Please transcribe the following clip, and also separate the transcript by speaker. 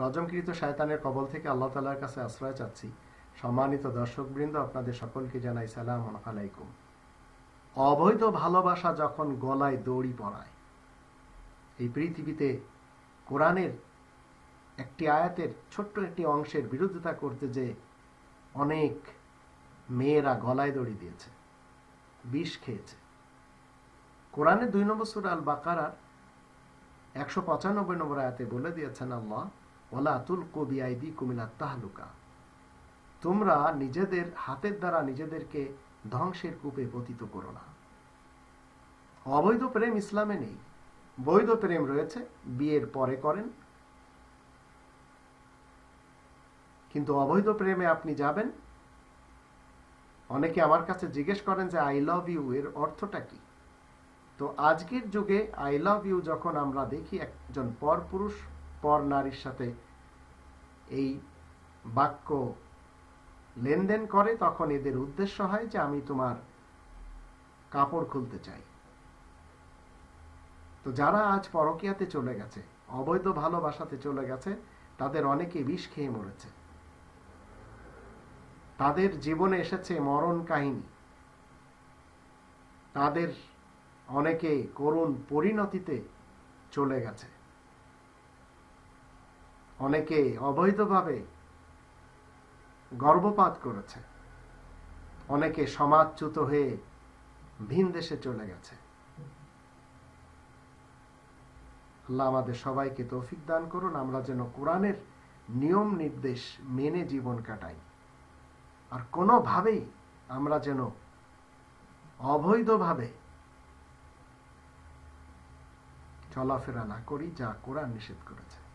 Speaker 1: রজমকৃত শায়তানের কবল থেকে আল্লাহ তালার কাছে আশ্রয় চাচ্ছি। সম্মানিত দর্শকবৃন্দ, আপনাদের সকলকে জানাই সালাম আলাইকুম। অবৈধ ভালোবাসা যখন গলায় দড়ি পড়ায় এই পৃথিবীতে কোরআনের একটি আয়াতের ছোট্ট একটি অংশের বিরোধিতা করতে যে অনেক মেয়েরা গলায় দড়ি দিয়েছে, বিষ খেয়েছে। কোরআনের দুই নম্বর সুর আল বাকারার একশো পঁচানব্বই নম্বর আয়াতে বলে দিয়েছেন আল্লাহ কুমিলা তোমরা নিজেদের, হাতের দ্বারা নিজেদেরকে ধ্বংসের কূপে পতিত করো না। অবৈধ প্রেম ইসলামে নেই। বৈধ প্রেম রয়েছে, বিয়ের পরে করেন। কিন্তু অবৈধ প্রেমে আপনি যাবেন। অনেকে আমার কাছে জিজ্ঞেস করেন যে, আই লাভ ইউ এর অর্থটা কি? তো আজকের যুগে, আই লাভ ইউ যখন আমরা দেখি, একজন পর পুরুষ পর নারীর সাথে এই বাক্য লেনদেন করে, তখন এদের উদ্দেশ্য হয় যে আমি তোমার কাপড় খুলতে চাই। তো যারা আজ পরকিয়াতে চলে গেছে, অবৈধ ভালোবাসাতে চলে গেছে, তাদের অনেকে বিষ খেয়ে মরেছে। তাদের জীবনে এসেছে মরণ কাহিনী। তাদের অনেকে করুণ পরিণতিতে চলে গেছে। অনেকে অবৈধভাবে গর্ভপাত করেছে। অনেকে সমাজচ্যুত হয়ে ভিন দেশে চলে গেছে। আল্লাহ আমাদের সবাইকে তৌফিক দান করুন। আমরা যেন কোরআনের নিয়ম নির্দেশ মেনে জীবন কাটাই। আর কোনোভাবেই আমরা যেন অবৈধভাবে চলাফেরা না করি, যা কোরআন নিষেধ করেছে।